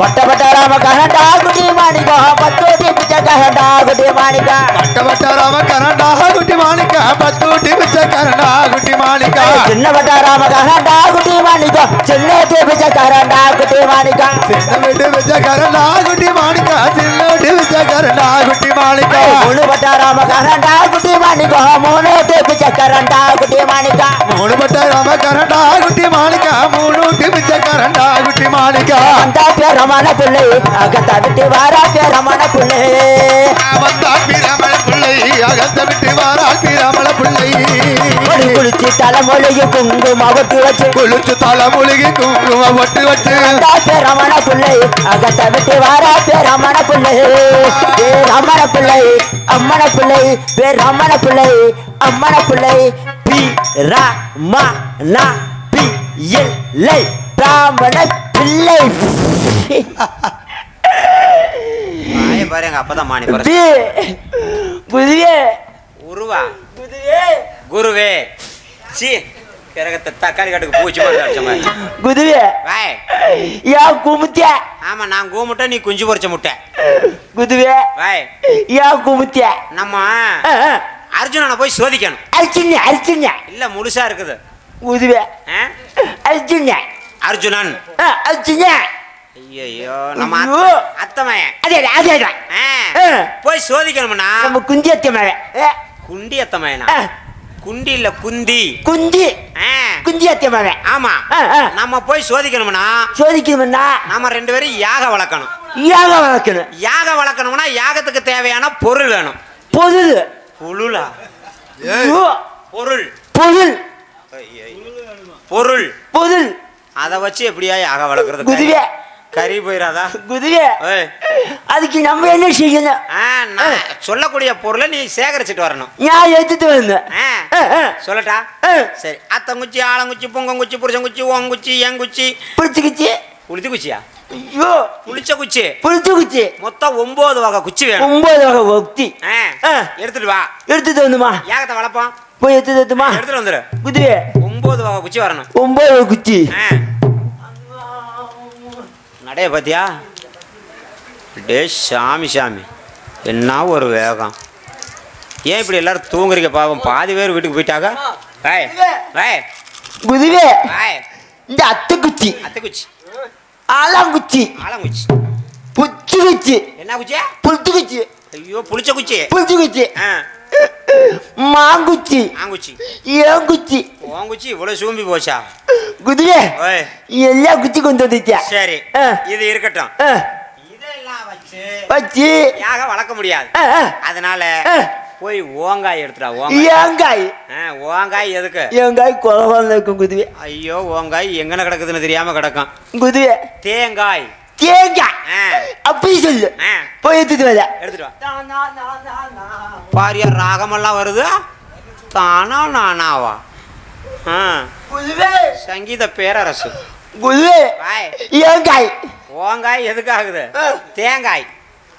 பட்ட பட்ட ராம கரண்டா குட்டி மாணிக்கம் பத்தோட்டி பிச்சை கரண்டா குட்டி மாணிக்கம் பட்ட பட்ட ராம கரண்டா குட்டி மாணிக்க பத்தூட்டி பிச்ச கரண்டா குட்டி மாணிக்க சின்ன பட்ட ராம கரண்டா குட்டி மாணிக்கம் சின்னோட்டி பிச்சை கரண்டா குட்டி மாணிக்கம் சின்ன வீட்டு பிச்ச கரண்டா குட்டி மாணிக்க சின்ன வீட்டு பிச்ச கரண்டா குட்டி மாணிக்க மூணு பட்ட ராம கரண்டா குட்டி மாணிக்கம் மூணோட்டி பிச்சை கரண்டா குட்டி மாணிக்கம் மூணு பட்ட ராம கரண்டா குட்டி மாணிக்க மூணூட்டி பிச்ச கரண்டா மாணிக்க பேரமான பிள்ளை. அகத்த விட்டு வாரா பேரமான பிள்ளை. வந்தா பிரமள பிள்ளை. அகத்த விட்டு வாரா பிரமள பிள்ளை. குளிச்சு தலைமொழிக்கு குங்கும ஒட்டி வச்சு. குளிச்சு தலை முழுகி குங்கும ஒட்டு வச்சு பேரமான பிள்ளை. அகத்த விட்டு வாரா பேரமான பிள்ளை. பேரமண பிள்ளை அம்மன பிள்ளை பேரமண பிள்ளை அம்மன பிள்ளை. பி. ரா. ம. ந. பி. இல்லை பிராமண பிள்ளை பாரு எங்க அப்பதான் மாணி பாரு. புதிய உருவா. புதிய. குருவே. சி கிரகத்தை தக்காளி காட்டுக்கு பூச்சி மாதிரி அடிச்ச மாதிரி. குதிய வாய். யா குமுத்திய. ஆமா நான் கூமுட்டை நீ குஞ்சு பொரிச்ச முட்டை. குதிய வாய். யா குமுத்திய. நம்ம. அர்ஜுனனை போய் சோதிக்கணும். அரிச்சிங்க அரிச்சிங்க இல்ல முழுசா இருக்குது. குதிய ஆ? அரிச்சிங்க அர்ஜுனன். ஐயோ நம்ம அத்தமையன் அதே அதே. போய் சோதிக்கணும்னா? நம்ம குந்தி அத்தியமாவே குண்டி அத்தமையனா குண்டி இல்ல குந்தி. குந்தி. குந்தி அத்தியமாவே ஆமா. நம்ம போய் சோதிக்கணும்னா சோதிக்கணும்னா நாம ரெண்டு பேரும் யாக வளர்க்கணும். யாக வளர்க்கணும். யாக வளர்க்கணும்னா யாகத்துக்கு தேவையான பொருள் வேணும். பொது புழுலா ஏய், பொருள். பொருள். பொருள். பொருள். அதை வச்சு எப்படியா யாக வளர்க்கறது குதிரை. கறி போயிடாதா குதிரை. அதுக்கு நம்ம என்ன செய்யணும்? சொல்லக்கூடிய பொருளை நீ சேகரிச்சுட்டு வரணும். நான் எடுத்துட்டு வந்தேன். சொல்லட்டா. சரி. அத்தங்குச்சி ஆலங்குச்சி பொங்கங்குச்சி புருஷங்குச்சி ஓங்குச்சி எங்குச்சி பிடிச்சிக்கிச்சு புளித்து குச்சியா ஐயோ. புளிச்ச குச்சி பிடிச்சிக்கிச்சு மொத்தம் ஒன்பது வகை குச்சி வேணும். ஒன்பது வகை ஆ. எடுத்துட்டு வா. எடுத்துட்டு வந்துமா யாகத்தை வளர்ப்போம்? போய் எடுத்துட்டு வந்துமா எடுத்துட்டு வந்துரு. குதிரை. ஒன்பது வகை குச்சி வரணும். ஒன்பது வகை குச்சி. ஆ. நடைய பாத்தியா? டே சாமி சாமி. என்ன ஒரு வேகம். ஏன் இப்படி எல்லாரும் தூங்குறீங்க பாவம்? பாதி பேர் வீட்டுக்கு போயிட்டாங்க வாய் வாய் குதிரை. வாய் இந்த அத்தை குச்சி அத்தைக்குச்சி. ஆலாங்குச்சி. ஆலங்குச்சி. புச்சு குச்சி என்ன குச்சி? புளித்து குச்சி ஐயோ புளிச்ச குச்சி. புளிச்சு குச்சி ஆ. மாங்குச்சி. ஆங்குச்சி ஏங்குச்சி. ஓங்குச்சி இவ்வளவு சூம்பி போச்சா? குதிரை. ஓய். எல்லா குச்சி கொண்டு வந்துட்டியா சரி. இது இருக்கட்டும். வச்சு வச்சு. யாக வளர்க்க முடியாது. அதனால. போய் ஓங்காய் எடுத்துடா ஓங்காய். ஏங்காய். ஆ, ஓங்காய் எதுக்கு? ஏங்காய் குழந்தை இருக்கும் குதிரை. ஐயோ ஓங்காய் எங்கன கிடக்குதுன்னு தெரியாம கிடக்கும். குதிரை. தேங்காய். தேங்காய் ஆ, அப்படி சொல்லு ஆ, போய் எடுத்துட்டு வர எடுத்துட்டு வா பாரியா ராகமெல்லாம் வருது தானா நானாவா சங்கீத பேரரசு குதிரை வாய் ஏங்காய் ஓங்காய் எதுக்கு ஆகுது ஆ. தேங்காய்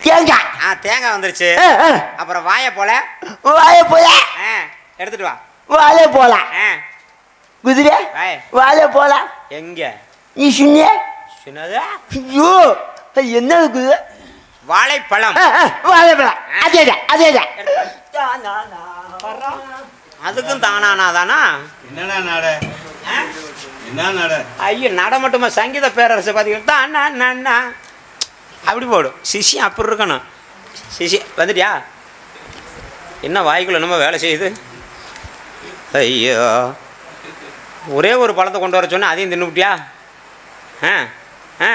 தேங்காய் ஆ தேங்காய் வந்துருச்சு. அப்புறம் வாயை போல வாழை போல ஆ, எடுத்துட்டு வா வாழை போலாம் ஆ, குதிரை வாய் வாழை போலாம் எங்க நீ சொன்னிய சின்னது? ஐயோ என்ன வாழைப்பழம். ஆ, ஆ, வாழை போலாம் அதே அதே அதுக்கும் தானானா தானா? என்னடா நட? என்ன நட? ஐயோ நட மட்டுமா? சங்கீத பேரரசு பார்த்தீங்கன்னா தான் அண்ணா அண்ணா அப்படி போடும் சிஷி அப்படி இருக்கணும். சிஷி வந்துட்டியா? என்ன வாய்க்குள்ள என்னமோ வேலை செய்யுது? ஐயோ. ஒரே ஒரு பழத்தை கொண்டு வர சொன்னா அதையும் தின்னுபிட்டியா? ஆ? ஆ.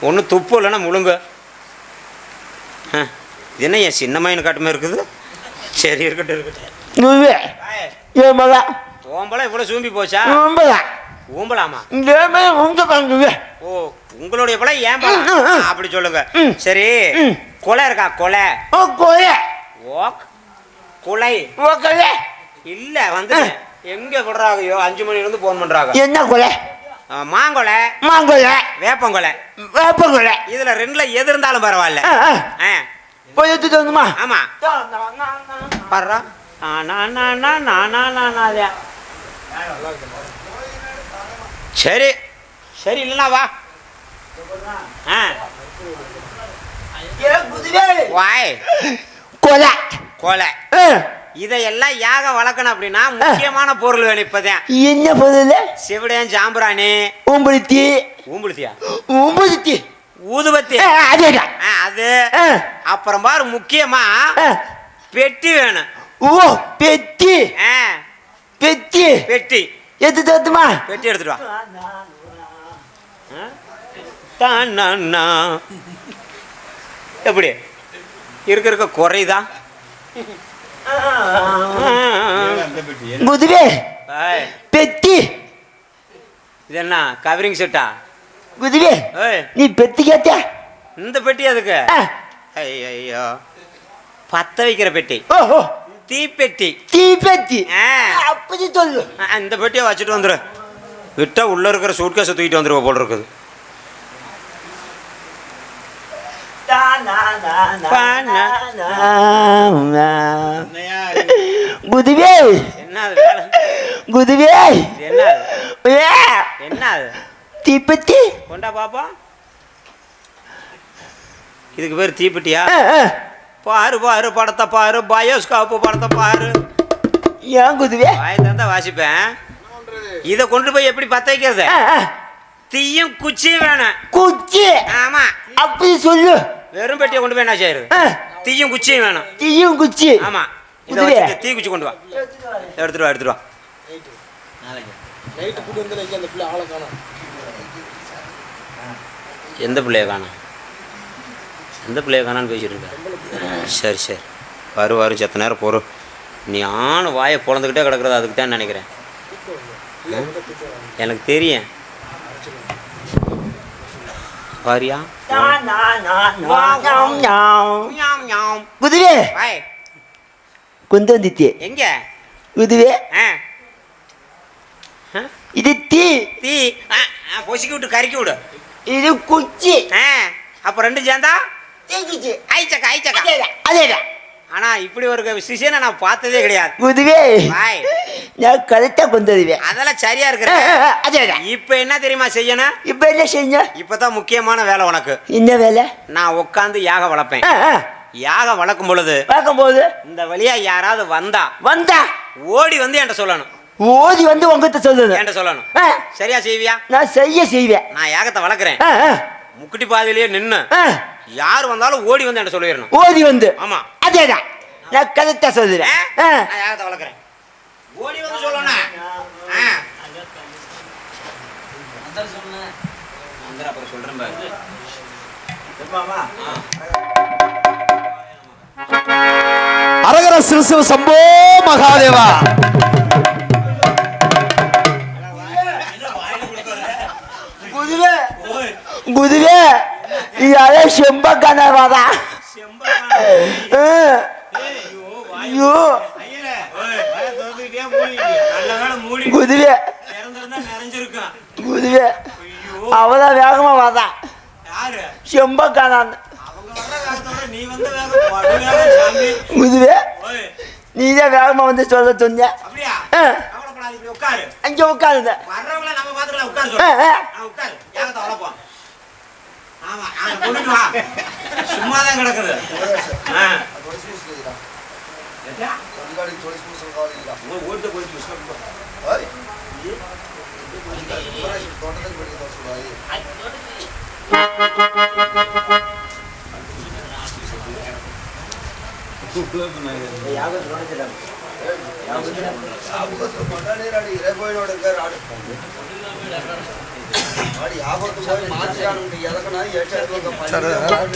ஒன்றும் துப்பு இல்லைன்னா முழுங்கு. ஆ. இது என்ன என் சின்ன மயனு காட்டுமே இருக்குது? சரி இருக்கட்டும் இருக்கட்டும். ஓம்பளம் இவ்வளோ சூம்பி போச்சா? ஊம்பலாமா? ஓ உங்களுடைய பழம் ஏன். அப்படி சொல்லுங்க. சரி. கொலை இருக்கா? கொலை. ஓ கோய ஓக் குலை. ஓ கொலை. இல்ல வந்து எங்க விடுறாங்க ஐயோ அஞ்சு மணில இருந்து போன் பண்றாங்க. என்ன கொலை? மாங்கொலை மாங்கொலை வேப்பங்கொலை. வேப்பங்கொலை. இதுல ரெண்டுல எது இருந்தாலும் பரவாயில்ல. ஆ, போய் எடுத்துட்டு வந்துமா? ஆமா. பர்றா சரி. சரி இல்லைன்னா வா. வாய். கொலை. கோலை. இதையெல்லாம் யாக வளர்க்கணும் அப்படின்னா முக்கியமான பொருள் வேணும் இப்பதான். என்ன பொருள்? சிவடையன் சாம்பிராணி. உம்பளுத்தி ஊம்புளுத்தியா உம்பளுத்தி ஊதுபத்தி. அது அப்புறம் பாரு முக்கியமா. பெட்டி வேணும். ஓ ஆ, பெத்தி பெட்டி. எது தத்துமா பெட்டி எடுத்துட்டு வா. எப்படி? இருக்க இருக்க பெட்டி குதிரை பெத்தி. இது என்ன கவரிங் செட்டா குதிரை நீ பெத்தி கேட்ட இந்த பெட்டி அதுக்கு ஐயோ பத்த வைக்கிற பெட்டி. ஓ ஓ தீப்பெட்டி. தீ பெத்தி ஆ. அப்படி சொல்லு. இந்த பெட்டியை வச்சுட்டு வந்துரு. விட்டா உள்ள இருக்கிற சூட்கேஸை தூக்கிட்டு வந்துருவ போல இருக்குது. இது? குதிரை என்ன தீப்பெத்தி கொண்டா பாப்போம் இதுக்கு பேர் தீப்பெட்டியா. பாரு பாரு படத்தை பாரு பயோஸ்காப்பு படத்தை பாரு. ஏன் குதிரை வாய் தந்தா வாசிப்பேன். இதை கொண்டு போய் எப்படி பத்த வைக்கிறது. தீயும் குச்சியும் வேணும். குச்சி. ஆமா. அப்படி சொல்லு. வெறும் பெட்டியை கொண்டு போய் என்ன செய்யுது தீயும் குச்சியும் வேணும். தீயும் குச்சி. ஆமா. இதை. வச்சுட்டு தீ குச்சி கொண்டு வா. எடுத்துட்டு வா எடுத்துட்டு வா. எந்த பிள்ளைய காணோம்? எந்த பிள்ளைய காணான்னு பேசிட்டு இருக்க? சரி சரி. வரு வரும் செத்த நேரம் போகிறோம் நீ ஆண் வாயை பொழந்துக்கிட்டே கிடக்குறது அதுக்கு தான் நினைக்கிறேன்? எனக்கு தெரியும். வாரியா? ஞாம், ஞாம். குதிரை. வாய் கொண்டு வந்துட்டு எங்க? ஆ? இது தீ. தீ. பொசுக்கி விட்டு கறிக்கி விடு. இது குச்சி. அப்போ ரெண்டும் சேர்ந்தா? தீக்குச்சி ஐச்சக்கா ஐச்சக்கா. அதேதான் அதேதான். ஆனா இப்படி ஒரு சிஷியனை நான் பார்த்ததே கிடையாது. குதிரை. வாய் நான் கரெக்டா கொண்டு வருவேன் அதெல்லாம் சரியா ஆ, இருக்கிற ஆ, ஆ, அதேதான் இப்ப என்ன தெரியுமா செய்யணும்? இப்ப என்ன செஞ்ச இப்பதான் முக்கியமான வேலை உனக்கு. என்ன வேலை? நான் உட்காந்து யாக வளர்ப்பேன். யாகம் வளர்க்கும் பொழுது பார்க்கும்போது இந்த வழியா யாராவது வந்தா வந்தா? ஓடி வந்து என்கிட்ட சொல்லணும். ஓதி வந்து உங்ககிட்ட சொல்லுது என்கிட்ட சொல்லணும். சரியா செய்வியா? நான் செய்ய செய்வேன். நான் யாகத்தை வளர்க்குறேன். முக்குட்டி பாதையிலேயே நின்று. யார் வந்தாலும் ஓடி வந்து என்கிட்ட சொல்லிடணும். ஓதி வந்து. ஆமா. அதேதான். நான் கரெக்டா சொல்லுறேன் யாகத்தை வளர்க்குறேன். ஓடி வந்து சொல்லணும். வந்துரு, அப்புறம் சொல்றேன் பாரு. அரகர சிறுசிவ சம்போ மகாதேவா. குதிரை. குதிரை. யாரே செம்பக்கான வாடா. ஐயோ அவதான் வேகமா யாரு? செம்பக்கானான் அவங்க வர்ற வேகத்தோட நீ வந்த வேகம் வந்து சொல்ல சொன்ன. உட்காரு. அங்க உட்காருந்த வர்றவங்கள நம்ம பார்த்துக்கலாம், உட்காரு ஆ, சொல்லு. ஆ. ஆ, உட்காரு. யாகத்தை வளர்ப்போம்.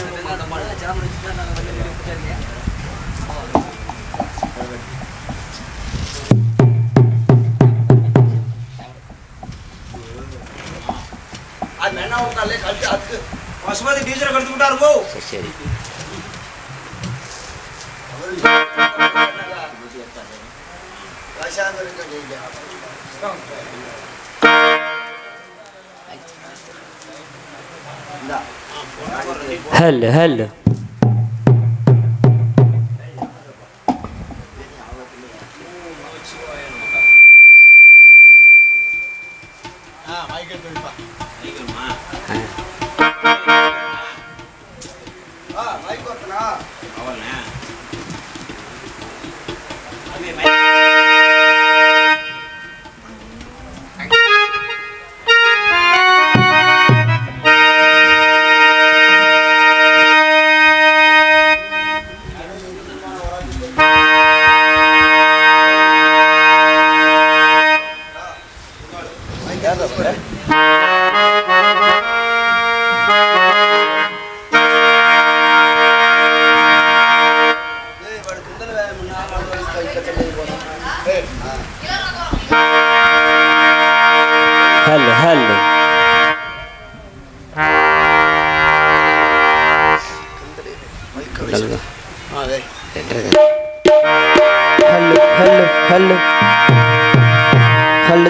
ஆமா, பசுமதி டீச்சரை கெடுத்து விட்டாரு போ சரி ஹலோ ஹலோ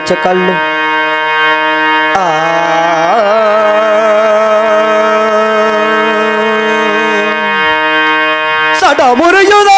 വെച്ച കല്ലും സടമുറയുത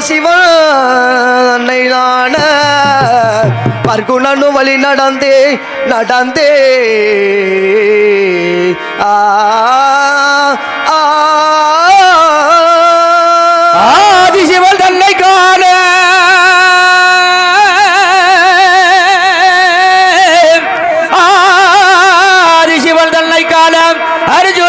சிவா அன்னை நான பர்குணனு வழி நடந்தே நடந்தே. ஆ. ஆதிசிவன் தன்னை காண. ஆதிசிவன் தன்னை காண. அரிஜ